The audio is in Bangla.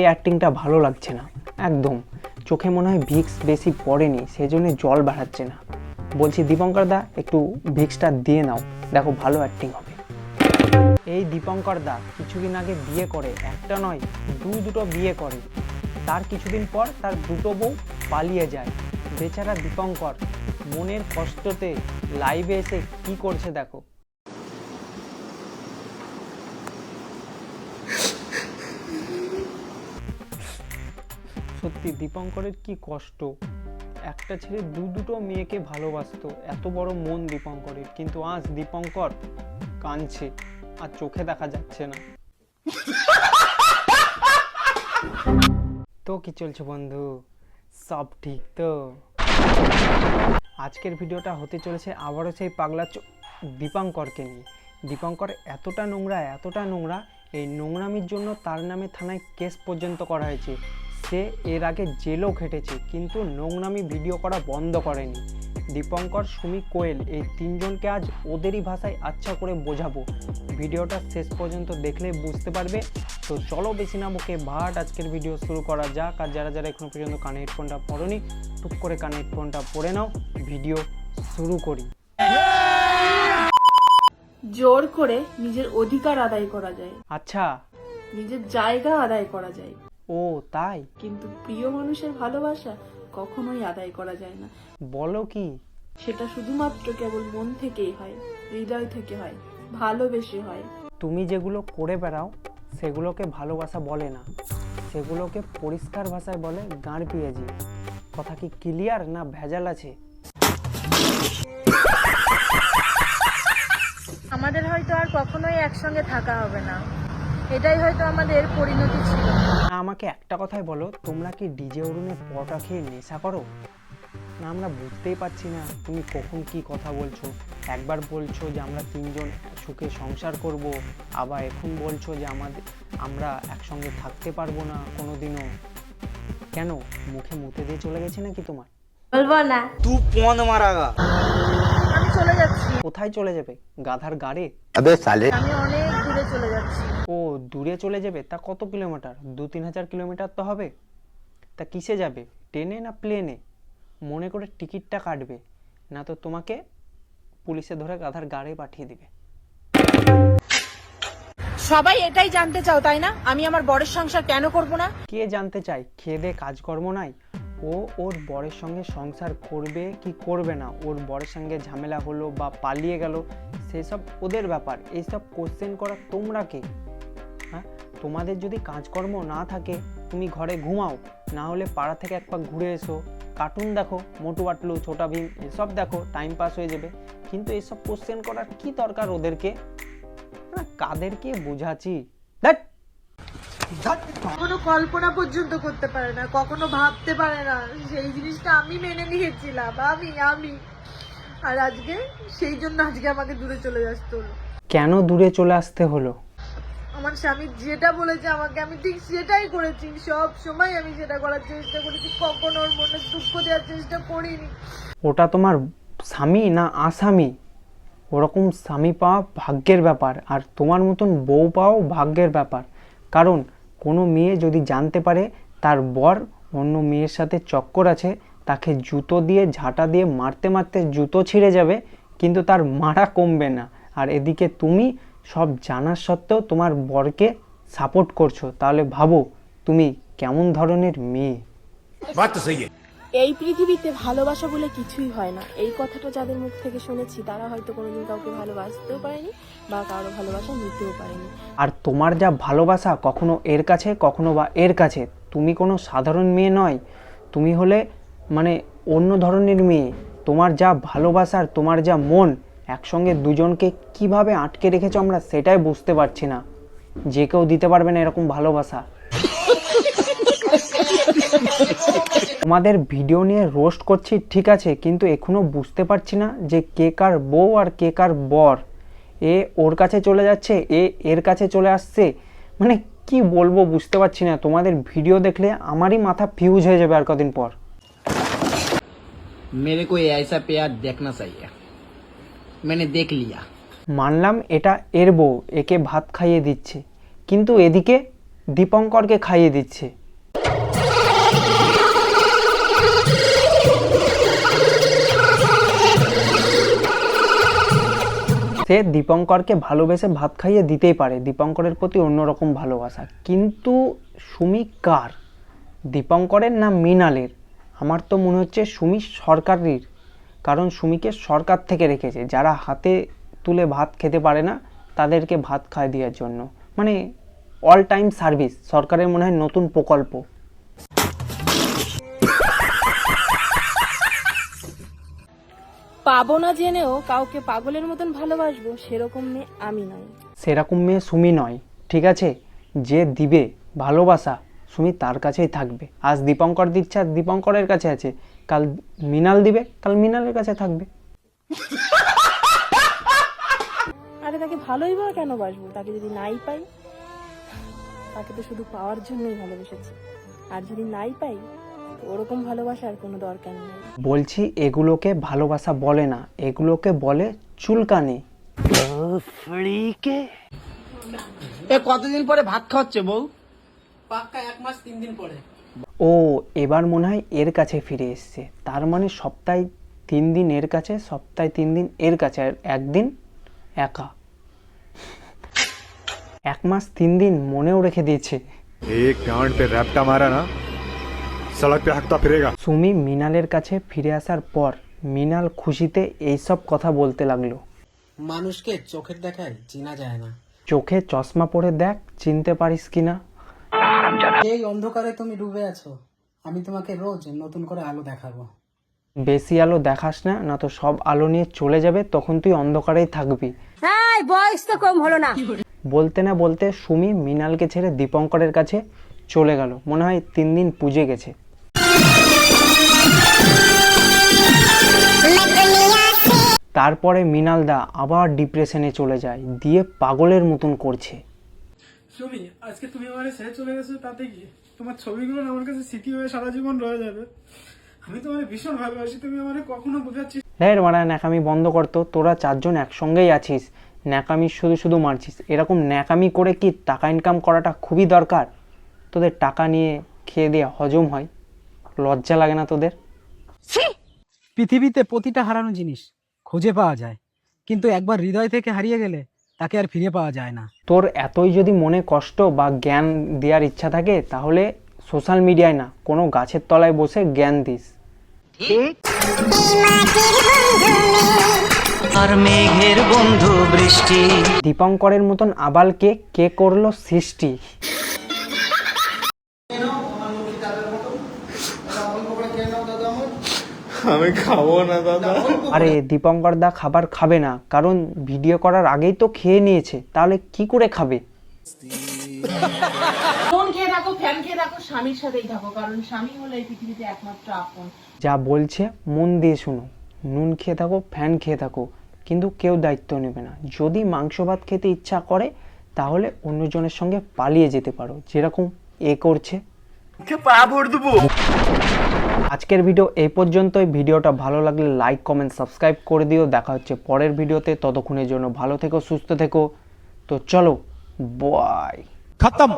এই অ্যাক্টিংটা ভালো লাগছে না। একদম। চোখে মনে হয় ভিক্স বেশি পড়েনি সেই জন্য জল বাড়াচ্ছে না। বলছি, দীপঙ্কর দা, একটু ভিক্সটা দিয়ে নাও। দেখো, ভালো অ্যাক্টিং হবে। এই দীপঙ্কর দা কিছুদিন আগে বিয়ে করে, একটা নয়, দু দুটো বিয়ে করে। তার কিছুদিন পর তার দুটো বউ পালিয়ে যায়। বেচারা দীপঙ্কর, মনের কষ্টতে লাইভে এসে কি করছে দেখো। সত্যি, দীপঙ্করের কি কষ্ট? একটা ছেলে দু দুটো মেয়েকে ভালোবাসতো, এত বড় মন দীপঙ্করের। কিন্তু আজ দীপঙ্কর কাঁদছে আর চোখে দেখা যাচ্ছে না। তো কি চলছে বন্ধু? সব ঠিক তো? আজকের ভিডিওটা হতে চলেছে আবারও সেই পাগলা দীপঙ্করকে নিয়ে। দীপঙ্কর এতটা নোংরা এতটা নোংরা, এই নোংরামির জন্য তার নামে থানায় কেস পর্যন্ত করা হয়েছে। সে এর আগে জেলও খেটেছে কিন্তু নোংরামি ভিডিও করা বন্ধ করেনি। দীপঙ্কর সুমি কোয়েল এই তিনজনকে আজ ওদেরই ভাষায় আচ্ছা করে বোঝাবো। ভিডিওটা শেষ পর্যন্ত দেখলে বুঝতে পারবে। তো চলো বেশি না বকে ভাট আজকের ভিডিও শুরু করা যাক। আর যারা যারা এখনও পর্যন্ত কানে হেডফোনটা পরনি টুক করে কানে হেডফোনটা পরে নাও। ভিডিও শুরু করি। জোর করে নিজের অধিকার আদায় করা যায়। আচ্ছা। নিজের জায়গা আদায় করা যায়। ও তাই? কিন্তু প্রিয় মানুষের ভালোবাসা কখনোই আদায় করা যায় না। বলো কি? সেটা শুধুমাত্র কেবল মন থেকেই হয় হৃদয় থেকে হয় ভালোবেসে হয়। তুমি যেগুলো করে বেড়াও সেগুলোকে ভালোবাসা বলে না। সেগুলোকে পরিষ্কার ভাষায় বলে গাঁড় পিয়াজি। কথা কি ক্লিয়ার না ভেজাল আছে? আমাদের হয়তো আর কখনোই একসঙ্গে থাকা হবে না। এটাই হয়তো আমাদের পরিণতি ছিল। আমাকে একটা কথাই বলো তোমরা কি ডিজে অরুণের পটা খেয়ে নেশা করো? না আমরা বুঝতেই পারছি না তুমি কখন কি কথা বলছো? একবার বলছো যে আমরা তিনজন সুখে সংসার করব আবার এখন বলছো যে আমাদের আমরা একসঙ্গে থাকতে পারব না কোনো দিনও কেন মুখে মুতে দিয়ে চলে গেছে নাকি তোমার? বলব না। তু পন মারাগা আমি চলে যাচ্ছি। কোথায় চলে যাবে? গাধার গাড়ে? আবে সালে আমি অনেক দূরে চলে যাচ্ছি। ও দূরে চলে যাবে? তা কত কিলোমিটার? দু তিন হাজার কিলোমিটার তো হবে। তা কিসে যাবে? ট্রেনে না প্লেনে? মনে করে টিকিটটা কাটবে। না তো তোমাকে পুলিশে ধরে গাধার গাড়ি পাঠিয়ে দিবে। সবাই এটাই জানতে চাও তাই না? আমি আমার বরের সংসার কেন করব না? কে জানতে চায়? খেয়ে দে কাজকর্ম নাই? ও ওর বরের সঙ্গে সংসার করবে কি করবে না? ওর বরের সঙ্গে ঝামেলা হলো বা পালিয়ে গেল, সেসব ওদের ব্যাপার। এইসব কোশ্চেন করা তোমরা কে? হ্যাঁ? তোমাদের যদি কাজকর্ম না থাকে, তুমি ঘরে ঘুমাও, না হলে পাড়া থেকে এক পাক ঘুরে এসো। কার্টুন দেখো, মোটু বাটলু ছোটা ভীম, এসব দেখো টাইম পাস হয়ে যাবে। কিন্তু এসব কোশ্চেন করার কি দরকার ওদেরকে? কাদেরকে বোঝাচ্ছি? দ্যাট কখনো কল্পনা পর্যন্ত করতে পারে না কখনো ভাবতে পারে না সেই জিনিসটা আমি মেনে নিয়েছিলাম আমি আমি। আর আজকে সেই জন্য আজকে আমাকে দূরে চলে আসতে হলো। কেন দূরে চলে আসতে হলো? আমার স্বামী যেটা বলেছে আমাকে আমি ঠিক সেটাই করেছি। সব সময় আমি সেটা করার চেষ্টা করেছি কখনো ওর মনে দুঃখ দেওয়ার চেষ্টা করিনি। ওটা তোমার স্বামী না আসামি? ওরকম স্বামী পাওয়া ভাগ্যের ব্যাপার আর তোমার মতন বউ পাওয়াও ভাগ্যের ব্যাপার। কারণ কোনো মেয়ে যদি জানতে পারে তার বর অন্য মেয়ের সাথে চক্কর আছে, তাকে জুতো দিয়ে, ঝাঁটা দিয়ে মারতে মারতে জুতো ছিঁড়ে যাবে, কিন্তু তার মারা কমবে না। আর এদিকে তুমি সব জানার সত্ত্বেও তোমার বরকে সাপোর্ট করছ। তাহলে ভাবো, তুমি কেমন ধরনের মেয়ে? এই পৃথিবীতে ভালোবাসা বলে কিছুই হয় না। এই কথাটা যাদের মুখ থেকে শুনেছি তারা হয়তো কোনোদিন কাউকে ভালোবাসতেও পারেনি বা কারও ভালোবাসা নিতেও পারেনি। আর তোমার যা ভালোবাসা কখনো এর কাছে কখনো বা এর কাছে তুমি কোনো সাধারণ মেয়ে নয়। তুমি হলে মানে অন্য ধরনের মেয়ে। তোমার যা ভালোবাসার তোমার যা মন একসঙ্গে দুজনকে কীভাবে আটকে রেখেছো আমরা সেটাই বুঝতে পারছি না। যে কেউ দিতে পারবে না এরকম ভালোবাসা। তোমাদের ভিডিও নিয়ে রোস্ট করছি ঠিক আছে কিন্তু এখনো বুঝতে পারছি না যে কে কার বউ আর কে কার বর এ ওর কাছে চলে যাচ্ছে এ এর কাছে চলে আসছে মানে কি বলবো বুঝতে পারছি না তোমাদের ভিডিও দেখলে আমারই মাথা ফিউজ হয়ে যাবে আর কদিন পর मेरे को ये ऐसा प्यार देखना चाहिए मैंने देख लिया মানলাম এটা এর বউ একে ভাত খাইয়ে দিচ্ছে কিন্তু এদিকে দীপঙ্করকে খাইয়ে দিচ্ছে সে দীপঙ্করকে ভালোবেসে ভাত খাইয়ে দিতেই পারে। দীপঙ্করের প্রতি অন্যরকম ভালোবাসা। কিন্তু সুমি কার? দীপঙ্করের না মৃণালের? আমার তো মনে হচ্ছে সুমি সরকারের। কারণ সুমিকে সরকার থেকে রেখেছে। যারা হাতে তুলে ভাত খেতে পারে না, তাদেরকে ভাত খাইয়ে দেওয়ার জন্য। মানে অল টাইম সার্ভিস সরকারের মনে হয় নতুন প্রকল্প। পাবো না জেনেও কাউকে পাগলের মতন ভালোবাসবো সেরকম মেয়ে আমি নই। সেরকম মেয়ে সুমি নয় ঠিক আছে? যে দিবে ভালোবাসা সুমি তার কাছেই থাকবে। আজ দীপঙ্কর দিচ্ছে আর দীপঙ্করের কাছে আছে। কাল মৃণাল দিবে কাল মৃণালের কাছে থাকবে। আরে তাকে ভালোই বা কেন বাসবো? তাকে যদি নাই পাই তাকে তো শুধু পাওয়ার জন্যই ভালোবেসেছি। আর যদি নাই পাই ওরকম ভালোবাসার কোনো দরকার নেই। বলছি এগুলোকে ভালোবাসা বলে না এগুলোকে বলে চুলকানি। এ কতদিন পরে ভাত বউ? পাক্কা এক মাস তিন দিন পরে। ও এবার মনে হয় এর কাছে ফিরে এসছে। তার মানে সপ্তাহে তিন দিন এর কাছে সপ্তাহে তিন দিন এর কাছে আর একদিন একা। এক মাস তিন দিন মনেও রেখে দিয়েছে। পে র্যাপটা মারা না? सड़क पे हकता फिरेगा সুমি মিনালের কাছে ফিরে আসার পর মিনাল খুশিতে এইসব কথা বলতে লাগলো মানুষকে চোখের দেখায় চেনা যায় না চোখে চশমা পরে দেখ চিনতে পারিস কিনা এই অন্ধকারে তুমি ডুবে আছো আমি তোমাকে রোজ নতুন করে আলো দেখাবো বেশি আলো দেখাস না না তো সব আলো নিয়ে চলে যাবে তখন তুই অন্ধকারেই থাকবি বয়স তো কম হলো না বলতে না বলতে সুমি মিনালকে ছেড়ে দীপঙ্করের কাছে চলে গেল মনে হয় তিন দিন পুজে গেছে তারপরে মিনাল দা আবার ডিপ্রেশনে চলে যায় দিয়ে পাগলের মতন করছে। সুমি আজকে তুমি আমার ছেড়ে চলে গেছো তাতে কি? তোমার ছবিগুলো আমার কাছে স্মৃতি হয়ে সারা জীবন রয়ে যাবে। আমি তোমার ভীষণ ভালোবাসি তুমি আমার কখনো বোঝাচ্ছি ঢের মারা ন্যাকামি বন্ধ করতো তোরা চারজন একসঙ্গেই আছিস ন্যাকামি শুধু শুধু মারছিস। এরকম ন্যাকামি করে কি টাকা ইনকাম করাটা খুবই দরকার? তোদের টাকা নিয়ে খেয়ে দিয়ে হজম হয়। লজ্জা লাগে না তোদের? পৃথিবীতে প্রতিটা হারানো জিনিস খুঁজে পাওয়া যায়। কিন্তু একবার হৃদয় থেকে হারিয়ে গেলে তাকে আর ফিরে পাওয়া যায় না। তোর এতই যদি মনে কষ্ট বা জ্ঞান দেওয়ার ইচ্ছা থাকে তাহলে সোশ্যাল মিডিয়ায় না কোনো গাছের তলায় বসে জ্ঞান দিস। আর মেঘের বন্ধু বৃষ্টি। দীপঙ্করের মতন আবালকে কে করল সৃষ্টি? আমি খাব না দাদা। আরে দীপঙ্কর দা খাবার খাবে না কারণ ভিডিও করার আগেই তো খেয়ে নিয়েছে তাহলে কি করে খাবে? ফোন খেয়ে থাকো ফ্যান খেয়ে থাকো স্বামীর সাথেই থাকো কারণ স্বামী হলো এই পৃথিবীতে একমাত্র আপন। যা বলছে মন দিয়ে শুনো। নুন খেয়ে থাকো ফ্যান খেয়ে থাকো কিন্তু কেউ দায়িত্ব নেবে না। যদি মাংস ভাত খেতে ইচ্ছা করে তাহলে অন্যজনের সঙ্গে পালিয়ে যেতে পারো। যেরকম এ করছে। আজকের ভিডিও এই পর্যন্তই। ভিডিওটা ভালো লাগলে লাইক কমেন্ট সাবস্ক্রাইব করে দিও। দেখা হচ্ছে পরের ভিডিওতে। ততক্ষণের জন্য ভালো থেকো, সুস্থ থেকো। তো চলো বাই খতম।